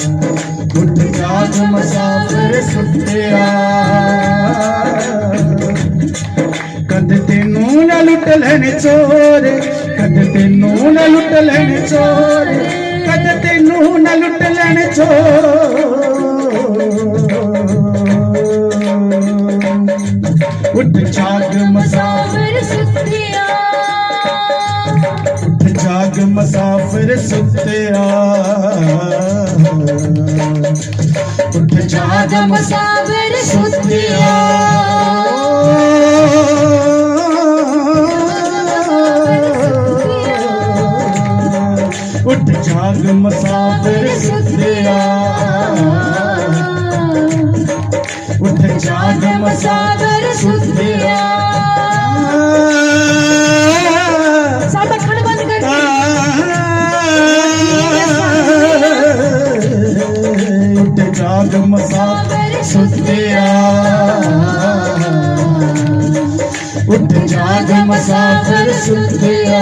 ਉੱਠ ਜਾਗ ਮਸਾਫਰ ਸੁੱਤਿਆ ਕਦ ਤੈਨੂੰ ਨਾ ਲੁੱਟ ਲੈਣ ਚੋਰ, ਕਦ ਤੈਨੂੰ ਨਾ ਲੁੱਟ ਲੈਣ ਚੋਰ, ਕਦ ਤੈਨੂੰ ਨਾ ਲੁੱਟ ਲੈਣ ਚੋਰ। ਉੱਠ ਜਾਗ ਮਸਾਫਰ ਸਾਵਰ ਸੁੱਤਿਆ ਉੱਠ ਜਾਗ ਮਸਾਫਰ ਸੁੱਤਿਆ ਉੱਠ ਜਾਗ ਜਾਗ ਮਸਾਵਰ ਸੁੱਤਿਆ ਉੱਠ ਜਾਗ ਮਸਾਫਰ ਸੁੱਤਿਆ ਉੱਠ ਜਾਗ ਉੱਠ ਜਾਗ ਮਸਾਫਰ ਸੁੱਤਿਆ ਉੱਠ ਜਾਗ ਮਸਾਫਰ ਸੁੱਤਿਆ